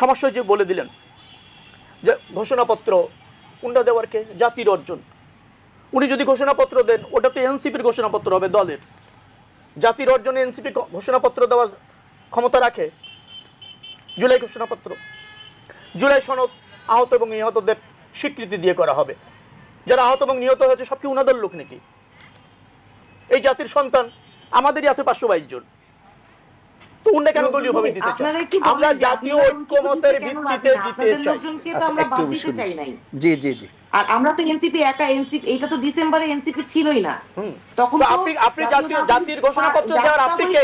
সমস্যা যে বলে দিলেন, যে ঘোষণাপত্র কোনটা দেওয়ার কে জাতির অর্জন। উনি যদি ঘোষণাপত্র দেন, ওটা তো এনসিপির ঘোষণাপত্র হবে, দলের। জাতির অর্জনে এনসিপি ঘোষণাপত্র দেওয়ার ক্ষমতা রাখে জুলাই ঘোষণাপত্র। জুলাই সনদ আহত এবং নিহতদের স্বীকৃতি দিয়ে করা হবে। যারা আহত এবং নিহত হয়েছে, সব কি উনাদের লোক নাকি? এই জাতির সন্তান আমাদেরই আছে পাঁচশো বাইশ জন। তো উনি কেন দলীয় ভাবে দিতে চান আপনারা কি বলেন আমরা জাতীয় ঐক্যমতের ভিত্তিতে দিতে আপনাদের চাই। তো আচ্ছা, আমরা একটু বাদ দিতে চাই নাই? জি জি জি। আর আমরা তো এনসিপি একা এনসিপি এটা তো ডিসেম্বরে এনসিপি ছিলই না। তখন তো তো আপনি আপনি জাতীয় জাতির ঘোষণাপত্র দেওয়ার আপনি কে?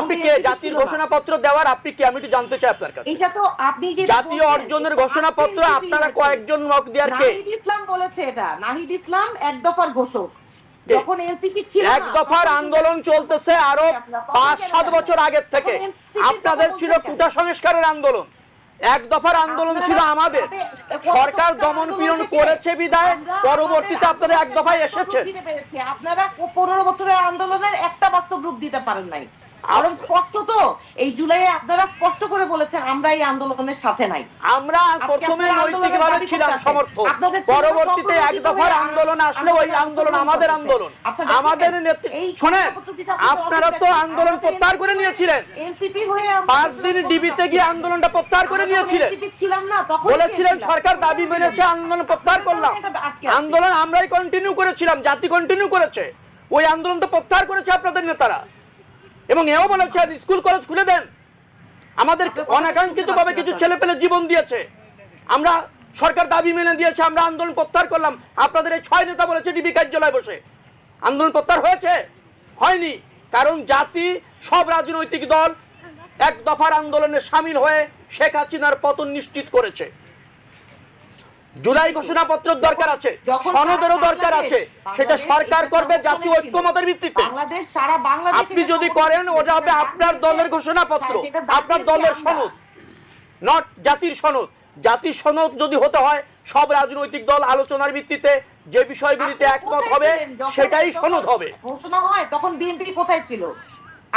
আপনি কে? জাতির ঘোষণাপত্র দেওয়ার আপনি কি? আমি একটু জানতে চাই আপনার কাছে। এটা তো আপনি যে জাতীয় অর্জনের ঘোষণাপত্র আপনারা কয়েকজন নক দেওয়ার কে? নাহিদ ইসলাম বলেছে এটা। নাহিদ ইসলাম এক দফার ঘোষক? যখন এনসিপি ছিল এক দফার আন্দোলন চলতেছে আরও পাঁচ সাত বছর আগের থেকে। আপনাদের ছিল কুটা সংস্কারের আন্দোলন। এক দফার আন্দোলন ছিল আমাদের। সরকার দমন পীড়ন করেছে বিদায় পরবর্তীতে আপনারা এক দফায় এসেছে। এসেছেন আপনারা পনেরো বছরের আন্দোলনের একটা বাস্তব রূপ দিতে পারেন নাই। আরও স্পষ্ট তো? এই জুলাইয়ে আপনারা স্পষ্ট করে বলেছেন আমরা এই আন্দোলনের সাথে নাই। আমরা প্রথমে নৈতিকভাবে ছিলাম সমর্থক। পরবর্তীতে এক দফার আন্দোলন আসলে ওই আন্দোলন আন্দোলন আমাদের আন্দোলন। আচ্ছা, আমাদের শোনেন আপনারা তো আন্দোলন প্রত্যাহার করে নিয়েছিলেন। হয়ে পাঁচ দিন ডিবিতে গিয়ে আন্দোলনটা প্রত্যাহার করে নিয়েছিলেন। ছিলাম না তখন বলেছিলেন সরকার দাবি মেনেছে আন্দোলন প্রত্যাহার করলাম। আন্দোলন আমরাই কন্টিনিউ করেছিলাম জাতি কন্টিনিউ করেছে। ওই আন্দোলন তো প্রত্যাহার করেছে আপনাদের নেতারা। এবং এও বলেছেন স্কুল, কলেজ খুলে দেন। আমাদের অনাকাঙ্ক্ষিত ভাবে কিছু ছেলে পেলে জীবন দিয়েছে। আমরা সরকার দাবি মেনে দিয়েছে, আমরা আন্দোলন প্রত্যাহার করলাম। আপনাদের এই ছয় নেতা বলেছে, ডিবি কার্যালয়ে বসে। আন্দোলন প্রত্যাহার হয়েছে? হয়নি। কারণ জাতি, সব রাজনৈতিক দল এক দফার আন্দোলনে সামিল হয়ে শেখ হাসিনার পতন নিশ্চিত করেছে। জুলাই ঘোষণাপত্রের দরকার আছে সনদেরও দরকার আছে সেটা সরকার করবে জাতীয় ঐক্যমতের ভিত্তিতে। আপনি যদি করেন ওটা হবে আপনার দলের ঘোষণাপত্র আপনার দলের সনদ নট জাতির সনদ। জাতির সনদ যদি হতে হয় সব রাজনৈতিক দল আলোচনার ভিত্তিতে যে বিষয়গুলিতে একমত হবে সেটাই সনদ হবে। ঘোষণা হয় তখন বিএনপি কোথায় ছিল?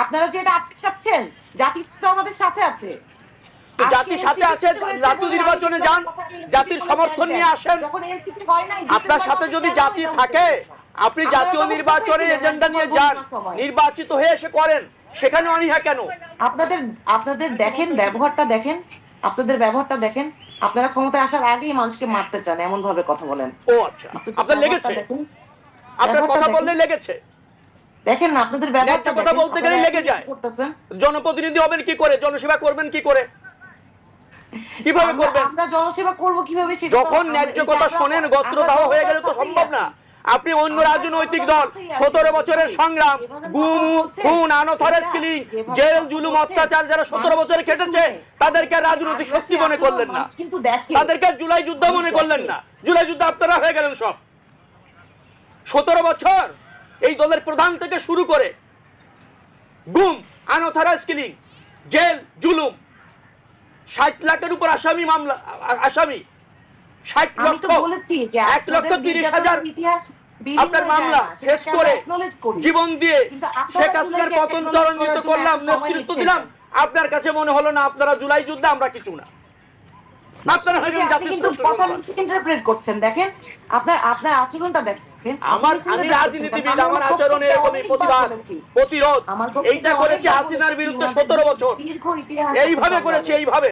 আপনারা যে এটা আটকাচ্ছেন জাতি তো আমাদের সাথে আছে। জাতির সাথে আছে জাতীয় নির্বাচনে যান জাতির সমর্থন নিয়ে আসেন। আপনার সাথে যদি জাতি থাকে আপনি জাতীয় তখন নির্বাচনে এজেন্ডা নিয়ে যান নির্বাচিত হয়ে এসে করেন সেখানে অনীহা কেন? আপনাদের আপনাদের দেখেন ব্যবহারটা দেখেন আপনাদের ব্যবহারটা দেখেন আপনারা ক্ষমতায় আসার আগেই মানুষকে মারতে চান এমন ভাবে কথা বলেন। ও আচ্ছা আপনার লেগেছে? আপনার কথা বললে লেগেছে? দেখেন না আপনাদের ব্যবহারটা কথা বলতে গেলে লেগে যায়। করতেছেন? জনপ্রতিনিধি হবেন কি করে? জনসেবা করবেন কি করে? কীভাবে করবেন? আমরা জনসেবা করব কীভাবে সেটা যখন ন্যায্য কথা শোনেন গোত্র দাহ হয়ে গেলে তো সম্ভব না। আপনি অন্য রাজনৈতিক দল সতেরো বছরের সংগ্রাম গুম খুন আনথরেজ এটা কিলিং জেল জুলুম অত্যাচার যারা সতেরো বছরে কেটেছে তাদেরকে রাজনৈতিক শক্তি মনে করলেন না। কিন্তু তাদেরকে জুলাই যুদ্ধ মনে করলেন না। জুলাই যুদ্ধ আপনারা হয়ে গেলেন সব। সতেরো বছর এই দলের প্রধান থেকে শুরু করে গুম আনথারাজ কিলিং জেল জুলুম ষাট লাখের উপর আসামি মামলা আসামি। ষাট লক্ষ এক লক্ষ তিরিশ হাজার আপনার মামলা শেষ করে। জীবন দিয়ে শেখ হাসিনার পতন ত্বরান্বিত করলাম নেতৃত্ব দিলাম। আপনার কাছে মনে হলো না আপনারা জুলাই যুদ্ধে আমরা কিছু না? আমার আমি রাজনীতিবিদ আমার আচরণে এরকমই প্রতিবাদ প্রতিরোধ এইটা করেছে হাসিনার বিরুদ্ধে সতেরো বছর। এইভাবে করেছে এইভাবে।